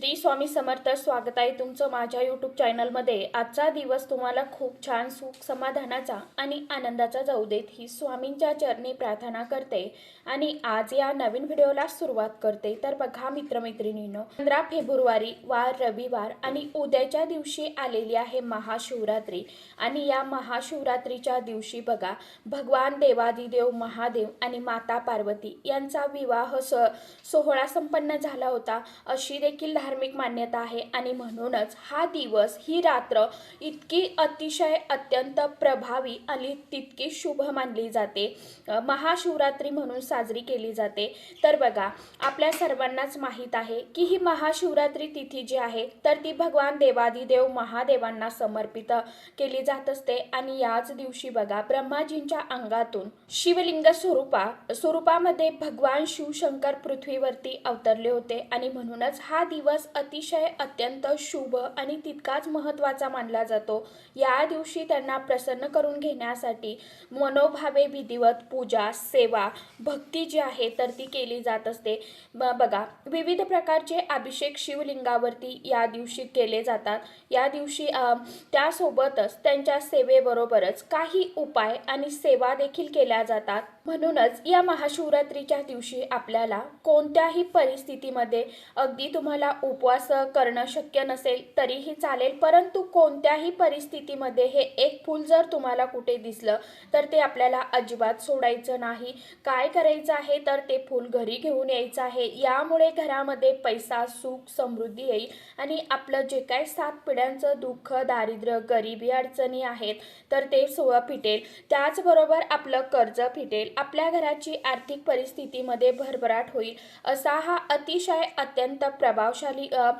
श्री स्वामी समर्थ स्वागत आहे तुमचं माझ्या यूट्यूब चॅनलमध्ये आजचा दिवस तुम्हाला खूप छान सुख समाधानाचा आणि आनंदाचा जाऊ देत. ही स्वामींच्या चरणी प्रार्थना करते आणि आज या नवीन व्हिडिओला सुरुवात करते. तर बघा मित्रमैत्रिणींनो पंधरा फेब्रुवारी वार रविवार आणि उद्याच्या दिवशी आलेली आहे महाशिवरात्री. आणि या महाशिवरात्रीच्या दिवशी बघा भगवान देवादिदेव महादेव आणि माता पार्वती यांचा विवाह स सोहळा संपन्न झाला होता. अशी देखील धार्मिक मान्यता आहे. आणि म्हणूनच हा दिवस ही रात्र इतकी अतिशय अत्यंत प्रभावी आणि तितकी शुभ मानली जाते. महाशिवरात्री म्हणून साजरी केली जाते. तर बघा आपल्या सर्वांनाच माहीत आहे की ही महाशिवरात्री तिथी जी आहे तर ती भगवान देवादिदेव महादेवांना समर्पित केली जात असते. आणि याच दिवशी बघा ब्रह्माजींच्या अंगातून शिवलिंग स्वरूपा स्वरूपामध्ये भगवान शिवशंकर पृथ्वीवरती अवतरले होते. आणि म्हणूनच हा दिवस अतिशय अत्यंत शुभ आणि तितकाच महत्त्वाचा मानला जातो. या दिवशी त्यांना प्रसन्न करून घेण्यासाठी मनोभावे विधिवत पूजा सेवा भक्ती जी आहे तर ती केली जात असते. बघा विविध प्रकारचे अभिषेक शिवलिंगावरती या दिवशी केले जातात. या दिवशी त्यासोबतच त्यांच्या सेवेबरोबरच काही उपाय आणि सेवा देखील केल्या जातात. म्हणूनच या महाशिवरात्रीच्या दिवशी आपल्याला कोणत्याही परिस्थितीमध्ये अगदी तुम्हाला उपवास करणं शक्य नसेल तरीही चालेल. परंतु कोणत्याही परिस्थितीमध्ये हे एक फूल जर तुम्हाला कुठे दिसलं तर ते आपल्याला अजिबात सोडायचं नाही. काय करायचं आहे तर ते फूल घरी घेऊन यायचं आहे. यामुळे घरामध्ये पैसा सुख समृद्धी येईल आणि आपलं जे काय सात पिढ्यांचं दुःख दारिद्र्य गरिबी अडचणी आहेत तर ते सोळं फिटेल. त्याचबरोबर आपलं कर्ज फिटेल. आपल्या घराची आर्थिक परिस्थितीमध्ये भरभराट होईल. असा हा अतिशय अत्यंत प्रभावशाली अ,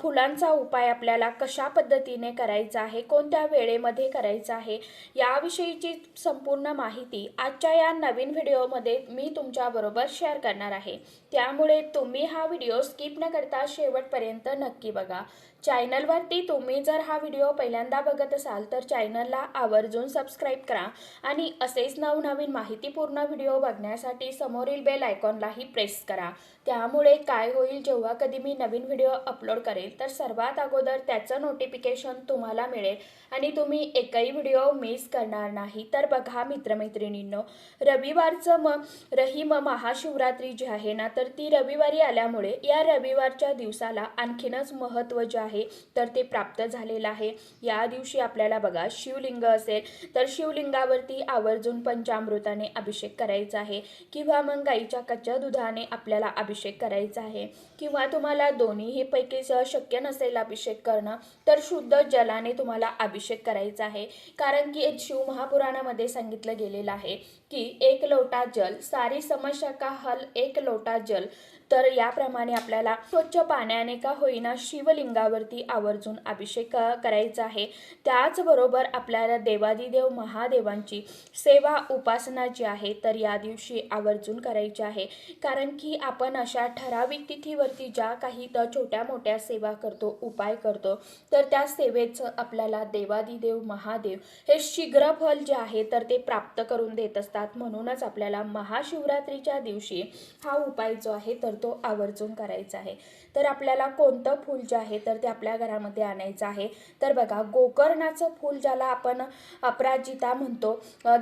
फुलांचा उपाय आपल्याला कशा पद्धतीने करायचा आहे? कोणत्या वेळेमध्ये करायचा आहे? याविषयीची संपूर्ण माहिती आजच्या या नवीन व्हिडिओमध्ये मी तुमच्याबरोबर शेअर करणार आहे. त्यामुळे तुम्ही हा व्हिडिओ स्किप न करता शेवटपर्यंत नक्की बघा. चॅनलवरती तुम्ही जर हा व्हिडिओ पहिल्यांदा बघत असाल तर चॅनलला आवर्जून सबस्क्राईब करा आणि असेच नवनवीन माहितीपूर्ण व्हिडिओ बघण्यासाठी समोरील बेल आयकॉनलाही प्रेस करा. त्यामुळे काय होईल जेव्हा कधी मी नवीन व्हिडिओ अपलोड करेल तर सर्वात अगोदर त्याचं नोटिफिकेशन तुम्हाला मिळेल आणि तुम्ही एकही व्हिडिओ मिस करणार नाही. तर बघा मित्रमैत्रिणींनो रविवारचं म रहीम महाशिवरात्री जी आहे ना तर ती रविवारी आल्यामुळे या रविवारच्या दिवसाला आणखीनच महत्त्व जे आहे तर ते प्राप्त झालेलं आहे. या दिवशी आपल्याला बघा शिवलिंग असेल तर शिवलिंगावरती आवर्जून पंचामृताने अभिषेक करायचा आहे किंवा मग गाईच्या कच्च्या दुधाने आपल्याला अभिषेक करायचा आहे. किंवा तुम्हाला दोन्हीही पैकी शक्य नसेल अभिषेक करणं तर शुद्ध जलाने तुम्हाला अभिषेक करायचा आहे. कारण की शिव महापुराणामध्ये सांगितलं गेलेलं आहे की एक लोटा जल सारी समस्या का हल एक लोटा जल तर याप्रमाणे आपल्याला स्वच्छ पाण्याने का होईना शिवलिंगावरती आवर्जून अभिषेक करायचा आहे. त्याचबरोबर आपल्याला देवादिदेव महादेवांची सेवा उपासना जी आहे तर या दिवशी आवर्जून करायची आहे. कारण की आपण अशा ठराविक तिथीवरती ज्या काही तर छोट्या मोठ्या सेवा करतो उपाय करतो तर त्या सेवेचं आपल्याला देवादिदेव महादेव हे शीघ्र फल जे आहे तर ते प्राप्त करून देत असतात. म्हणूनच आपल्याला महाशिवरात्रीच्या दिवशी हा उपाय जो आहे तर तो आवर्जून करायचा आहे. तर आपल्याला कोणतं फूल जे आहे तर ते आपल्या घरामध्ये आणायचं आहे. तर बघा गोकर्णाचं फूल ज्याला आपण अपराजिता म्हणतो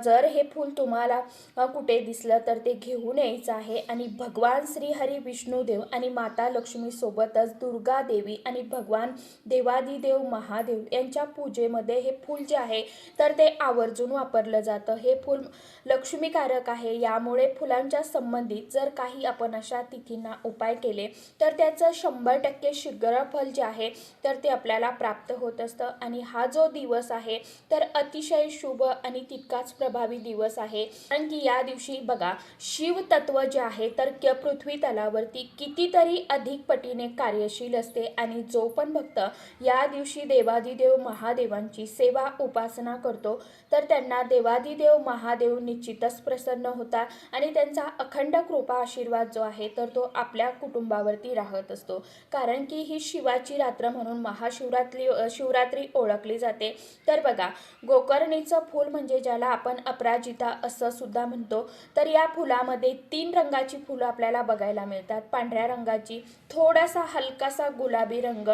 जर हे फूल तुम्हाला कुठे दिसलं तर ते घेऊन यायचं आहे आणि भगवान श्रीहरी विष्णुदेव आणि माता लक्ष्मीसोबतच दुर्गा देवी आणि भगवान देवादिदेव महादेव यांच्या पूजेमध्ये हे फूल जे आहे तर ते आवर्जून वापरलं जातं. हे फूल लक्ष्मीकारक आहे. यामुळे फुलांच्या संबंधित जर काही आपण अशा तिथींना उपाय केले तर त्याचं शंभर टक्के शीघ्रफल जे आहे तर ते आपल्याला प्राप्त होत असतं. आणि हा जो दिवस आहे तर अतिशय शुभ आणि तितकाच प्रभावी दिवस आहे. कारण की या दिवशी बघा शिव तत्व जे आहे तर पृथ्वी तलावरती कितीतरी अधिक पटीने कार्यशील असते. आणि जो पण भक्त या दिवशी देवादिदेव महादेवांची सेवा उपासना करतो तर त्यांना देवादिदेव महादेव निश्चितच प्रसन्न होता आणि त्यांचा अखंड कृपा आशीर्वाद जो आहे तर तो आपल्या कुटुंबावरती राहत असतो. असतो. कारण की ही शिवाची रात्र म्हणून महाशिवरात्री शिवरात्री ओळखली जाते. तर बघा गोकर्णीचं फूल म्हणजे ज्याला आपण अपराजिता असं सुद्धा म्हणतो तर या फुलामध्ये तीन रंगाची फुलं आपल्याला बघायला मिळतात. पांढऱ्या रंगाची थोडासा हलकासा गुलाबी रंग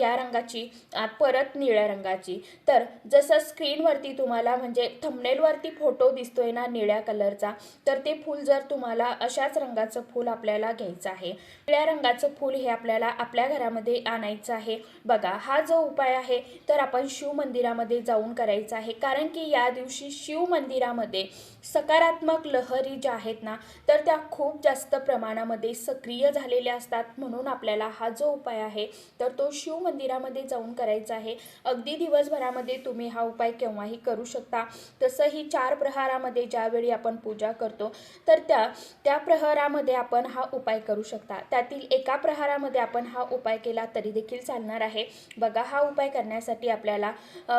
या रंगाची परत निळ्या रंगाची. तर जसं स्क्रीनवरती तुम्हाला म्हणजे थंबनेलवरती फोटो दिसतोय ना निळ्या कलरचा तर ते फूल जर तुम्हाला अशाच रंगाचं फूल आपल्याला घ्यायचं आहे. निळ्या रंगाचं फूल हे आपल्याला आपल्या घरामध्ये आणायचं आहे. बघा हा जो उपाय आहे तर आपण शिव मंदिरामध्ये जाऊन करायचा आहे. कारण की या दिवशी शिव मंदिरामध्ये सकारात्मक लहरी ज्या आहेत ना तर त्या खूप जास्त प्रमाणामध्ये सक्रिय झालेल्या असतात. म्हणून आपल्याला हा जो उपाय आहे तर तो शिव मंदिरामध्ये जाऊन करायचा आहे. अगदी दिवसभरामध्ये तुम्ही हा उपाय केव्हाही करू शकता. तसंही चार प्रहारामध्ये ज्यावेळी आपण पूजा करतो तर त्या त्या प्रहरामध्ये आपण हा उपाय करू शकता. त्यातील एका प्रहार आहारामध्ये आपण हा उपाय केला तरी देखील चालणार आहे. बघा हा उपाय करण्यासाठी आपल्याला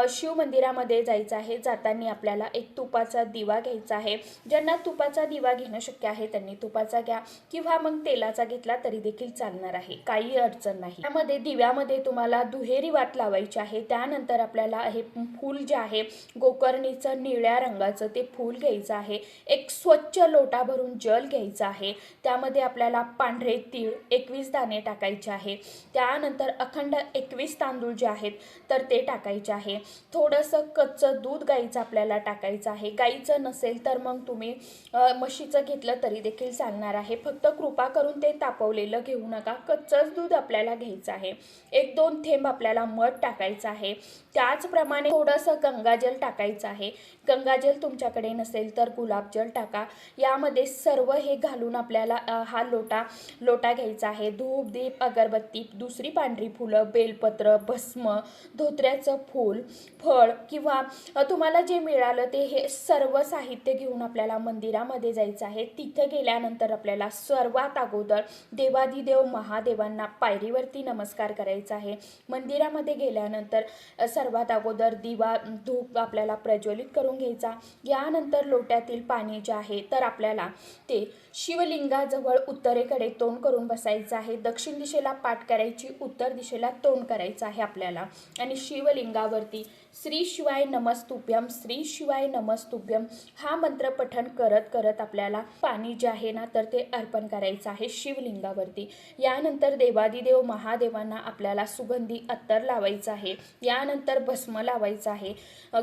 शिव मंदिरामध्ये जायचं आहे. जाताना आपल्याला एक तुपाचा दिवा घ्यायचा आहे. ज्यांना तुपाचा दिवा घेणं शक्य आहे त्यांनी तुपाचा घ्या किंवा मग तेलाचा घेतला तरी देखील चालणार आहे. काही अडचण नाही. त्यामध्ये दिव्यामध्ये तुम्हाला दुहेरी वात लावायची आहे. त्यानंतर आपल्याला हे फूल जे आहे गोकर्णीचं निळ्या रंगाचं ते फूल घ्यायचं आहे. एक स्वच्छ लोटा भरून जल घ्यायचं आहे. त्यामध्ये आपल्याला पांढरे तीळ एकवीस दाणे टाकायचे आहे. त्यानंतर अखंड एकवीस तांदूळ जे आहेत तर ते टाकायचे आहे. थोडंसं कच्चं दूध गाईचं आपल्याला टाकायचं आहे. गाईचं नसेल तर मग तुम्ही म्हशीचं घेतलं तरी देखील चालणार आहे. फक्त कृपा करून ते तापवलेलं घेऊ नका. कच्चंच दूध आपल्याला घ्यायचं आहे. एक दोन थेंब आपल्याला मध टाकायचं आहे. त्याचप्रमाणे थोडंसं गंगाजल टाकायचं आहे. गंगाजल तुमच्याकडे नसेल तर गुलाबजल टाका. यामध्ये सर्व हे घालून आपल्याला हा लोटा लोटा घ्यायचा आहे. धूप दीप अगरबत्ती दुसरी पांढरी फुलं बेलपत्र भस्म धोत्र्याचं फूल फळ किंवा तुम्हाला जे मिळालं ते हे सर्व साहित्य घेऊन आपल्याला मंदिरामध्ये जायचं आहे. तिथं गेल्यानंतर आपल्याला सर्वात अगोदर देवादिदेव महादेवांना पायरीवरती नमस्कार करायचा आहे. मंदिरामध्ये गेल्यानंतर सर्वात अगोदर दिवा धूप आपल्याला प्रज्वलित करून घ्यायचा. यानंतर लोट्यातील पाणी जे आहे तर आपल्याला ते शिवलिंगाजवळ उत्तरेकडे तोंड करून बसायचं आहे. दक्षिण दिशेला पाठ करायची उत्तर दिशेला तोंड करायचं आहे आपल्याला. आणि शिवलिंगावरती श्री शिवाय नमस्तुभ्यम श्री शिवाय नमस्तुभ्यम हा मंत्र पठण करत करत आपल्याला पाणी जे आहे ना तर ते अर्पण करायचं आहे शिवलिंगावरती. यानंतर देवादिदेव महादेवांना आपल्याला सुगंधी अत्तर लावायचं आहे. यानंतर भस्म लावायचं आहे.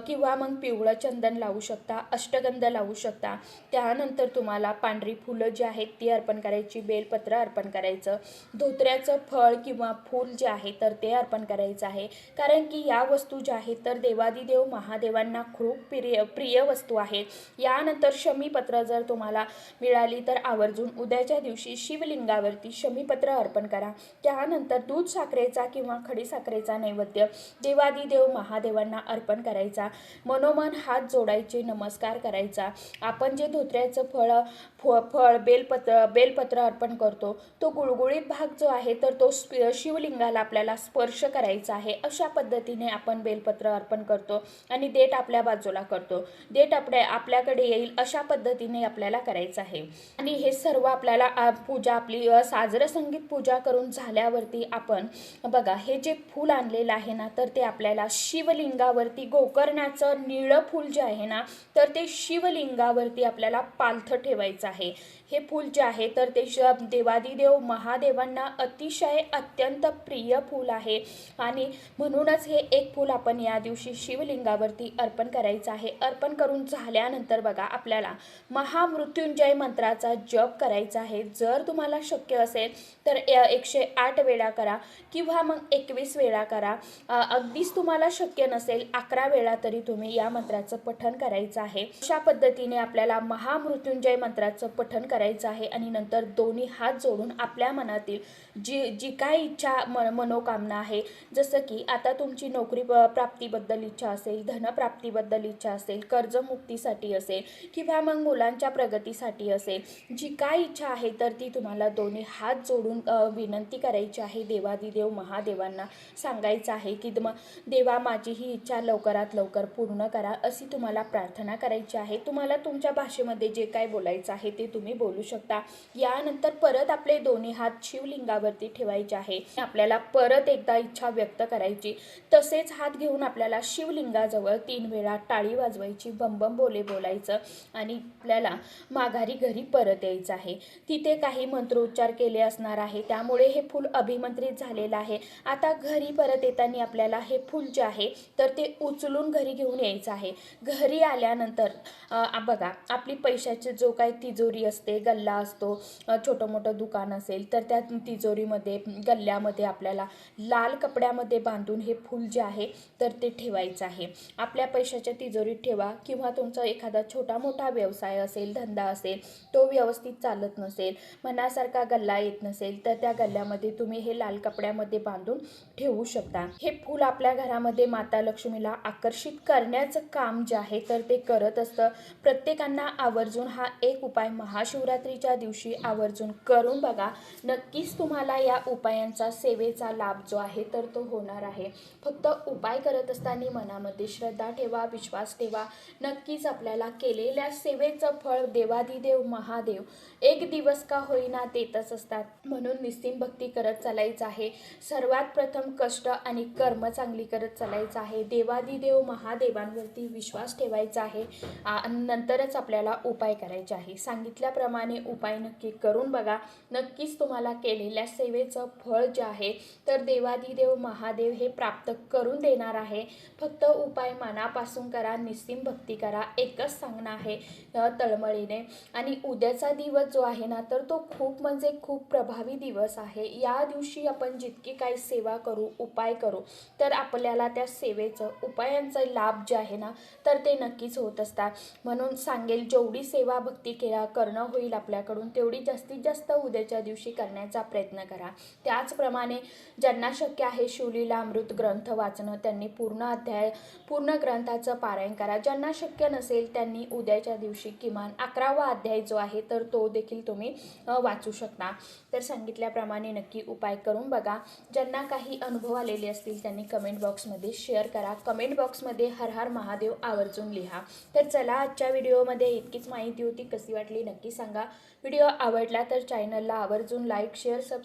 किंवा मग पिवळं चंदन लावू शकता अष्टगंध लावू शकता. त्यानंतर तुम्हाला पांढरी फुलं जी आहेत ती अर्पण करायची बेलपत्र अर्पण करायचं. धोत्र्याचं फळ किंवा फूल जे आहे तर ते अर्पण करायचं आहे. कारण की या वस्तू ज्या आहेत तर देवादिदेव महादेवांना खूप प्रिय प्रिय वस्तू आहेत. यानंतर शमीपत्र जर तुम्हाला मिळाली तर आवर्जून उद्याच्या दिवशी शिवलिंगावरती शमीपत्र अर्पण करा. त्यानंतर दूध साखरेचा किंवा खडीसाखरेचा नैवेद्य देवादिदेव महादेवांना अर्पण करायचा. मनोमन हात जोडायचे नमस्कार करायचा. आपण जे धोत्र्याचं फळ फ फळ बेलपत्र बेलपत्र अर्पण करतो तो गुळगुळीत भाग जो आहे तर तो स्प- शिवलिंगाला आपल्याला स्पर्श करायचा आहे. अशा पद्धतीने आपण बेलपत्र अर्पण करतो आणि देठ आपल्या बाजूला करतो. देठ आपल्या आपल्याकडे येईल अशा पद्धतीने आपल्याला करायचं आहे. आणि हे सर्व आपल्याला पूजा आपली साजरं संगीत पूजा करून झाल्यावरती आपण बघा हे जे फूल आणलेलं आहे ना तर ते आपल्याला शिवलिंगावरती गोकर्णाचं निळं फूल जे आहे ना तर ते शिवलिंगावरती आपल्याला पालथं ठेवायचं आहे. हे फूल जे आहे तर ते श देवादिदेव महादेवांना अतिशय अत्यंत प्रिय फूल आहे. आणि म्हणूनच हे एक फूल आपण या दिवशी शिवलिंगावरती अर्पण करायचं आहे. अर्पण करून झाल्यानंतर बघा आपल्याला महामृत्युंजय मंत्राचा जप करायचा आहे. जर तुम्हाला शक्य असेल तर एकशे आठ वेळा करा किंवा मग एकवीस वेळा करा. अगदीच तुम्हाला शक्य नसेल अकरा वेळा तरी तुम्ही या मंत्राचं पठण करायचं आहे. अशा पद्धतीने आपल्याला महामृत्युंजय मंत्राचं पठण करायचं आहे आणि नंतर दोन्ही हात जोडून आपल्या मनातील जी जी काय इच्छा म मनोकामना आहे जसं की आता तुमची नोकरी प- प्राप्तीबद्दल इच्छा असेल धनप्राप्तीबद्दल इच्छा असेल कर्जमुक्तीसाठी असेल किंवा मग मुलांच्या प्रगतीसाठी असेल जी काय इच्छा आहे तर ती तुम्हाला दोन्ही हात जोडून विनंती करायची आहे देवादिदेव महादेवांना सांगायचं आहे की म देवा माझी ही इच्छा लवकरात लवकर पूर्ण करा अशी तुम्हाला प्रार्थना करायची आहे. तुम्हाला तुमच्या भाषेमध्ये जे काय बोलायचं आहे ते तुम्ही बोलू शकता. यानंतर परत आपले दोन्ही हात शिवलिंगावर गल्ल्यावरती ठेवायची आहे. आपल्याला परत एकदा इच्छा व्यक्त करायची. तसेच हात घेऊन आपल्याला शिवलिंगाजवळ तीन वेळा टाळी वाजवायची बंबम बोले बोलायचं आणि आपल्याला माघारी घरी परत यायचं आहे. तिथे काही मंत्रोच्चार केले असणार आहे. त्यामुळे हे फूल अभिमंत्रित झालेलं आहे. आता घरी परत येताना आपल्याला हे फूल जे आहे तर ते उचलून घरी घेऊन यायचं आहे. घरी आल्यानंतर बघा आपली पैशाची जो काही तिजोरी असते गल्ला असतो छोटं मोठं दुकान असेल तर त्या तिजोरीमध्ये गल्ल्यामध्ये आपल्याला लाल कपड्यामध्ये बांधून हे फूल जे आहे तर ते ठेवायचं आहे. आपल्या पैशाच्या तिजोरीत ठेवा किंवा तुमचा एखादा छोटा मोठा व्यवसाय असेल धंदा असेल तो व्यवस्थित चालत नसेल मनासारखा गल्ला येत नसेल तर त्या गल्ल्यामध्ये तुम्ही हे लाल कपड्यामध्ये बांधून ठेवू शकता. हे फूल आपल्या घरामध्ये माता लक्ष्मीला आकर्षित करण्याचं काम जे आहे तर ते करत असतं. प्रत्येकांना आवर्जून हा एक उपाय महाशिवरात्रीच्या दिवशी आवर्जून करून बघा. नक्कीच तुम्हाला या उपायांचा सेवेचा लाभ जो आहे तर तो होणार आहे. फक्त उपाय करत असताना मनामध्ये श्रद्धा ठेवा विश्वास ठेवा. नक्कीच आपल्याला केलेल्या सेवेचं फळ देवाधिदेव महादेव एक दिवस का होईना देतच असतात. म्हणून निस्तीम भक्ती करत चालायचं आहे. सर्वात प्रथम कष्ट आणि कर्म चांगली करत चालायचं आहे. देवादिदेव महादेवांवरती विश्वास ठेवायचा आहे. नंतरच आपल्याला उपाय करायचे आहे. सांगितल्याप्रमाणे उपाय नक्की करून बघा. नक्कीच तुम्हाला केलेल्या सेवेचं फळ जे आहे तर देवादिदेव महादेव हे प्राप्त करून देणार आहे. फक्त उपाय मनापासून करा निस्सीम भक्ती करा एकच सांगणं आहे तळमळीने. आणि उद्याचा दिवस जो आहे ना तर तो खूप म्हणजे खूप प्रभावी दिवस आहे. या दिवशी आपण जितकी काही सेवा करू उपाय करू तर आपल्याला त्या सेवेचं उपायांचा लाभ जे आहे ना तर ते नक्कीच होत असतात. म्हणून सांगेल जेवढी सेवा भक्ती केला करणं होईल आपल्याकडून तेवढी जास्तीत जास्त उद्याच्या दिवशी करण्याचा प्रयत्न करा. त्याचप्रमाणे ज्यांना शक्य आहे शिवलीला अमृत ग्रंथ वाचणं त्यांनी पूर्ण अध्याय पूर्ण ग्रंथाचं पारायण करा. ज्यांना शक्य नसेल त्यांनी उद्याच्या दिवशी किमान अकरावा अध्याय जो आहे तर तो देखील तुम्ही वाचू शकता. तर सांगितल्याप्रमाणे नक्की उपाय करून बघा. ज्यांना काही अनुभव आलेले असतील त्यांनी कमेंट बॉक्समध्ये शेअर करा. कमेंट बॉक्समध्ये हर हर महादेव आवर्जून लिहा. तर चला आजच्या व्हिडिओमध्ये इतकीच माहिती होती. कशी वाटली नक्की सांगा. व्हिडिओ आवडला तर चॅनलला आवर्जून लाईक शेअर